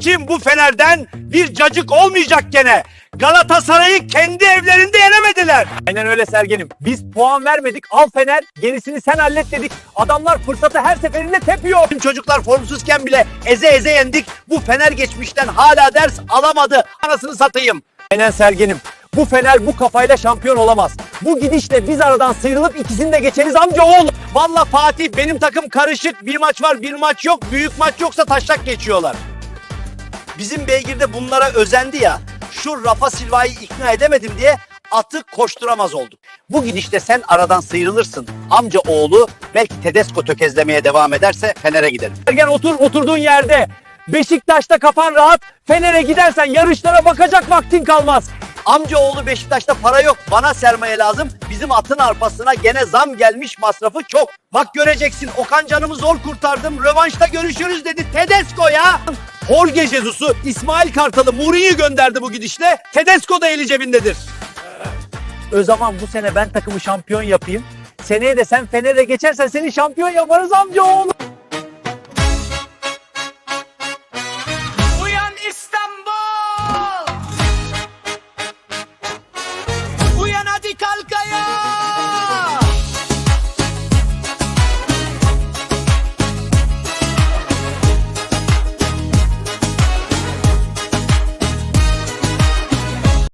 için bu Fener'den bir cacık olmayacak gene. Galatasaray'ı kendi evlerinde yenemediler. Aynen öyle Sergen'im. Biz puan vermedik. Al Fener. Gerisini sen hallet dedik. Adamlar fırsatı her seferinde tepiyor. Bizim çocuklar formsuzken bile eze eze yendik. Bu Fener geçmişten hala ders alamadı. Anasını satayım. Aynen Sergen'im. Bu Fener bu kafayla şampiyon olamaz. Bu gidişle biz aradan sıyrılıp ikisini de geçeriz amca oğul. Valla Fatih benim takım karışık. Bir maç var bir maç yok. Büyük maç yoksa taşlak geçiyorlar. Bizim beygirde bunlara özendi ya. Şu Rafa Silva'yı ikna edemedim diye atı koşturamaz olduk. Bu gidişte sen aradan sıyrılırsın. Amca oğlu belki Tedesco tökezlemeye devam ederse Fener'e giderim. Sergen otur oturduğun yerde. Beşiktaş'ta kafan rahat. Fener'e gidersen yarışlara bakacak vaktin kalmaz. Amca oğlu Beşiktaş'ta para yok. Bana sermaye lazım. Bizim atın arpasına gene zam gelmiş masrafı çok. Bak göreceksin Okan canımı zor kurtardım. Rövanşta görüşürüz dedi Tedesco ya. Jorge Jesus'u İsmail Kartal'ı Mourinho gönderdi bu gidişle. Tedesco da eli cebindedir. O zaman bu sene ben takımı şampiyon yapayım. Seneye de sen Fener'e geçersen seni şampiyon yaparız amca oğlum.